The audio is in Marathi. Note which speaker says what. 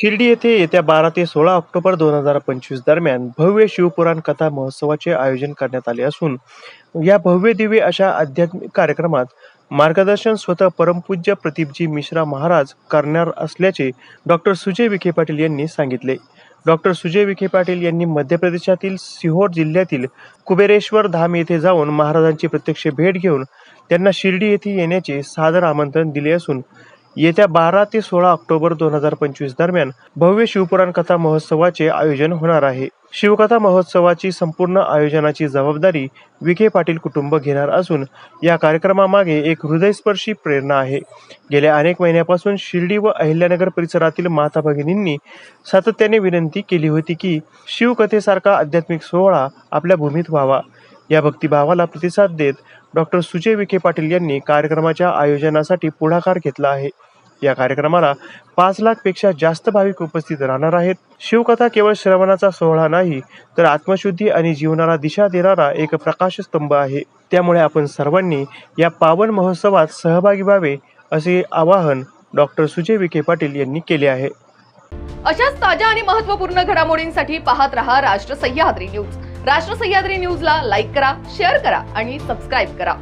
Speaker 1: शिर्डी येथे येत्या बारा ते सोळा ऑक्टोबर दोन हजार पंचवीस दरम्यान भव्य शिवपुराण कथा महोत्सवाचे आयोजन करण्यात आले असून या भव्य दिव्य अशा आध्यात्मिक कार्यक्रमात मार्गदर्शन स्वतः परमपूज्य प्रदीपजी मिश्रा महाराज करणार असल्याचे डॉक्टर सुजय विखे पाटील यांनी सांगितले. डॉक्टर सुजय विखे पाटील यांनी मध्य प्रदेशातील सिहोर जिल्ह्यातील कुबेरेश्वर धाम येथे जाऊन महाराजांची प्रत्यक्ष भेट घेऊन त्यांना शिर्डी येथे येण्याचे सादर आमंत्रण दिले असून येत्या बारा ते सोळा ऑक्टोबर दोन हजार पंचवीस दरम्यान भव्य शिवपुराण कथा महोत्सवाचे आयोजन होणार आहे. शिवकथा महोत्सवाची संपूर्ण आयोजनाची जबाबदारी विखे पाटील कुटुंब घेणार असून या कार्यक्रमामागे एक हृदयस्पर्शी प्रेरणा आहे. गेल्या अनेक महिन्यापासून शिर्डी व अहिल्यानगर परिसरातील माता भगिनींनी सातत्याने विनंती केली होती की शिवकथेसारखा आध्यात्मिक सोहळा आपल्या भूमीत व्हावा. या भक्तिभावाला प्रतिसाद देत डॉक्टर सुजय विखे पाटील यांनी कार्यक्रमाच्या आयोजनासाठी पुढाकार घेतला आहे. या कार्यक्रमाला पाच लाखपेक्षा जास्त भाविक उपस्थित राहणार आहेत. शिवकथा केवळ श्रवणाचा सोहळा नाही तर आत्मशुद्धी आणि जीवनाला दिशा देणारा एक प्रकाशस्तंभ आहे. त्यामुळे आपण सर्वांनी या पावन महोत्सवात सहभागी व्हावे असे आवाहन डॉक्टर सुजय विखे पाटील यांनी केले आहे.
Speaker 2: अशाच ताज्या आणि महत्त्वपूर्ण घडामोडींसाठी पाहत रहा राष्ट्र सह्याद्री न्यूज. राष्ट्र सह्याद्री न्यूजला लाईक करा शेअर करा आणि सबस्क्राईब करा.